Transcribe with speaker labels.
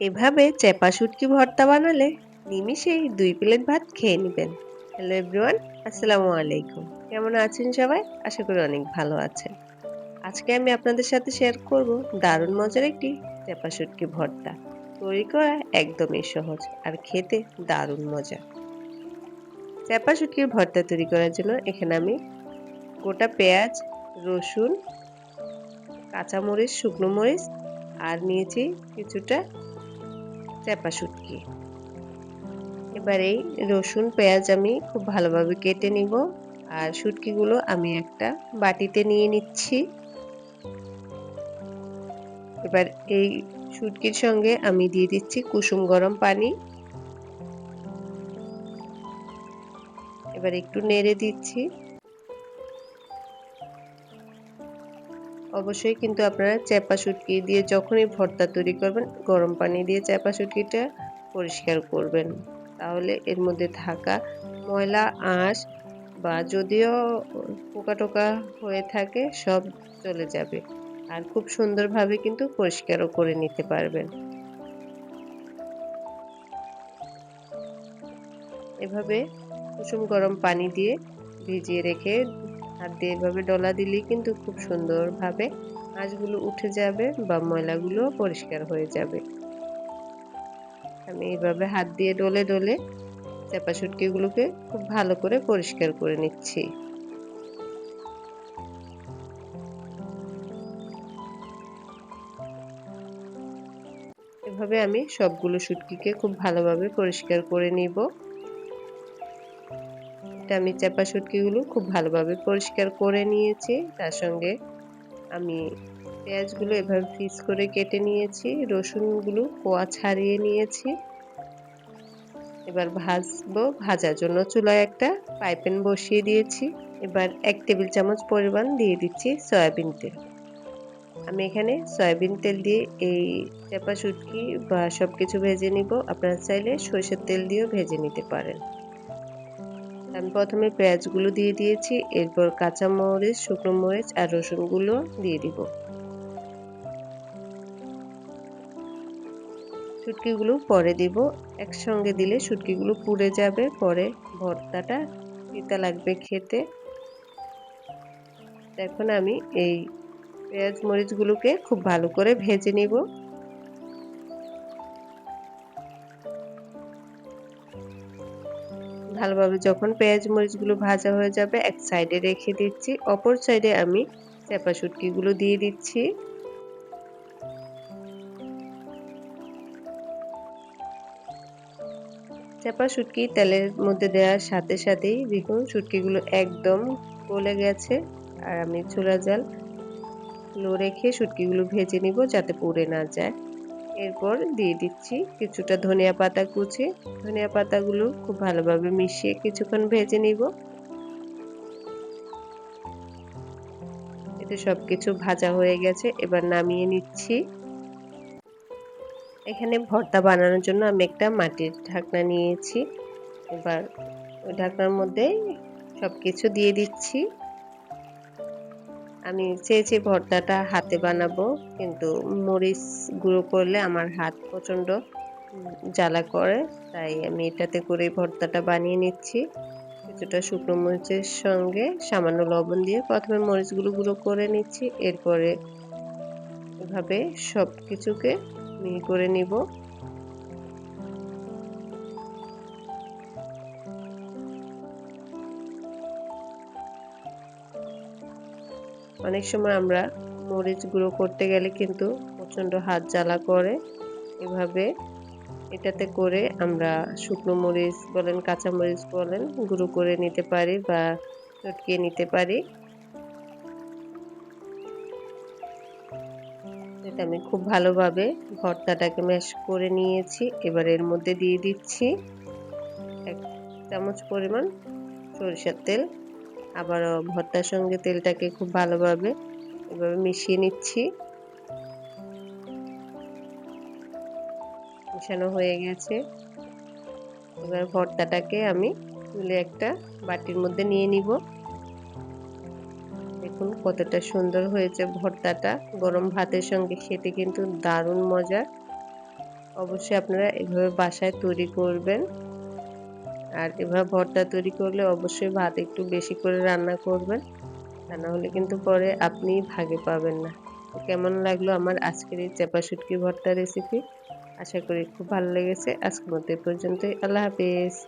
Speaker 1: এভাবে চেপা শুটকি ভর্তা বানালে নিমিষেই দুই প্লেট ভাত খেয়ে নেবেন। হ্যালো এভরিওয়ান, আসসালামু আলাইকুম। কেমন আছেন সবাই? আশা করি অনেক ভালো আছেন। আজকে আমি আপনাদের সাথে শেয়ার করব দারুণ মজার একটি চেপা শুটকি ভর্তা। তৈরি করা একদমই সহজ আর খেতে দারুণ মজা। চেপা শুটকির ভর্তা তৈরি করার জন্য এখানে আমি গোটা পেঁয়াজ, রসুন, কাঁচামরিচ, শুকনো মরিচ আর নিয়েছি কিছুটা চেপা শুটকি। এবার এই রসুন, পেঁয়াজ আমি খুব ভালোভাবে কেটে নিব আর শুটকিগুলো আমি একটা বাটিতে নিয়ে নিচ্ছি। এবার এই শুটকির সঙ্গে আমি দিয়ে দিচ্ছি কুসুম গরম পানি। এবার একটু নেড়ে দিচ্ছি। অবশ্যই কিন্তু আপনারা চেপা শুটকি দিয়ে যখনই ভর্তা তৈরি করবেন, গরম পানি দিয়ে চেপা শুটকিটা পরিষ্কার করবেন। তাহলে এর মধ্যে থাকা ময়লা, আঁশ বা যদিও পোকা টোকা হয়ে থাকে, সব চলে যাবে। আর খুব সুন্দরভাবে কিন্তু পরিষ্কারও করে নিতে পারবেন। এভাবে কুসুম গরম পানি দিয়ে ভিজিয়ে রেখে হাত দিয়ে এভাবে ডলা দিলেই কিন্তু খুব সুন্দরভাবে মাছগুলো উঠে যাবে বা ময়লাগুলো পরিষ্কার হয়ে যাবে। আমি এইভাবে হাত দিয়ে ডলে ডলে চাপা শুটকিগুলোকে খুব ভালো করে পরিষ্কার করে নিচ্ছি। এভাবে আমি সবগুলো শুটকিকে খুব ভালোভাবে পরিষ্কার করে নিব। আমি চাপা শুটকিগুলো খুব ভালোভাবে পরিষ্কার করে নিয়েছি। তার সঙ্গে আমি পেঁয়াজগুলো এভাবে পিস করে কেটে নিয়েছি, রসুনগুলো কোয়া ছাড়িয়ে নিয়েছি। এবার ভাজবো, ভাজার জন্য চুলায় একটা পাইপেন বসিয়ে দিয়েছি। এবার এক টেবিল চামচ পরিমাণ দিয়ে দিচ্ছি সয়াবিন তেল। আমি এখানে সয়াবিন তেল দিয়ে এই চেপা শুটকি বা সব কিছু ভেজে নিব। আপনারা চাইলে সরষের তেল দিয়েও ভেজে নিতে পারেন। আমি প্রথমে পেঁয়াজগুলো দিয়ে দিয়েছি, এরপর কাঁচা মরিচ শুকনো মরিচ আর রসুনগুলো দিয়ে দিব। শুটকিগুলো পরে দিব। একসঙ্গে দিলে শুটকিগুলো পুড়ে যাবে, পরে ভর্তাটা তিতা লাগবে খেতে। এখন আমি এই পেঁয়াজ মরিচগুলোকে খুব ভালো করে ভেজে নিব। ভালোভাবে যখন পেঁয়াজ মরিচগুলো ভাজা হয়ে যাবে, এক সাইডে রেখে দিচ্ছি। অপর সাইডে আমি চেপা শুটকিগুলো দিয়ে দিচ্ছি। চেপা শুটকি তেলের মধ্যে দেওয়ার সাথে সাথেই দেখুন শুটকিগুলো একদম গলে গেছে। আর আমি চুলা জাল লো রেখে শুটকিগুলো ভেজে নিব যাতে পুড়ে না যায়। এরপর দিয়ে দিচ্ছি কিছুটা ধনিয়া পাতা কুচি। ধনিয়া পাতাগুলো খুব ভালোভাবে মিশিয়ে কিছুক্ষণ ভেজে নিব। এতে সব কিছু ভাজা হয়ে গেছে, এবার নামিয়ে নিচ্ছি। এখানে ভর্তা বানানোর জন্য আমি একটা মাটির ঢাকনা নিয়েছি। এবার ওই ঢাকনার মধ্যে সব কিছু দিয়ে দিচ্ছি। আমি চেয়েছি ভর্তাটা হাতে বানাবো, কিন্তু মরিচ গুঁড়ো করলে আমার হাত প্রচণ্ড জ্বালা করে, তাই আমি এটাতে করে ভর্তাটা বানিয়ে নিচ্ছি। কিছুটা শুকনো মরিচের সঙ্গে সামান্য লবণ দিয়ে প্রথমে মরিচগুলো গুঁড়ো করে নিচ্ছি, এরপরে এভাবে সব কিছুকে মিহি করে নিব। অনেক সময় আমরা মরিচ গুঁড়ো করতে গেলে কিন্তু প্রচণ্ড হাত জ্বালা করে। এভাবে এটাতে করে আমরা শুকনো মরিচ বলেন, কাঁচা মরিচ বলেন গুঁড়ো করে নিতে পারি বা চটকিয়ে নিতে পারি। এটা আমি খুব ভালোভাবে ভর্তাটাকে ম্যাশ করে নিয়েছি। এবার এর মধ্যে দিয়ে দিচ্ছি এক চামচ পরিমাণ সরিষার তেল। আবারও ভর্তার সঙ্গে তেলটাকে খুব ভালোভাবে এভাবে মিশিয়ে নিচ্ছি। মিশানো হয়ে গেছে। এবার ভর্তাটাকে আমি তুলে একটা বাটির মধ্যে নিয়ে নিব। দেখুন কতটা সুন্দর হয়েছে ভর্তাটা। গরম ভাতের সঙ্গে খেতে কিন্তু দারুণ মজা। অবশ্যই আপনারা এভাবে বাসায় তৈরি করবেন। আর এভাবে ভর্তা তৈরি করলে অবশ্যই ভাত একটু বেশি করে রান্না করবেন। তা হলে কিন্তু পরে আপনি ভাগে পাবেন না। কেমন লাগল আমার আজকের এই চেপা শুটকি ভর্তা রেসিপি আশা করি খুব ভালো লেগেছে। আজকের মতো পর্যন্তই। আল্লাহ হাফিজ।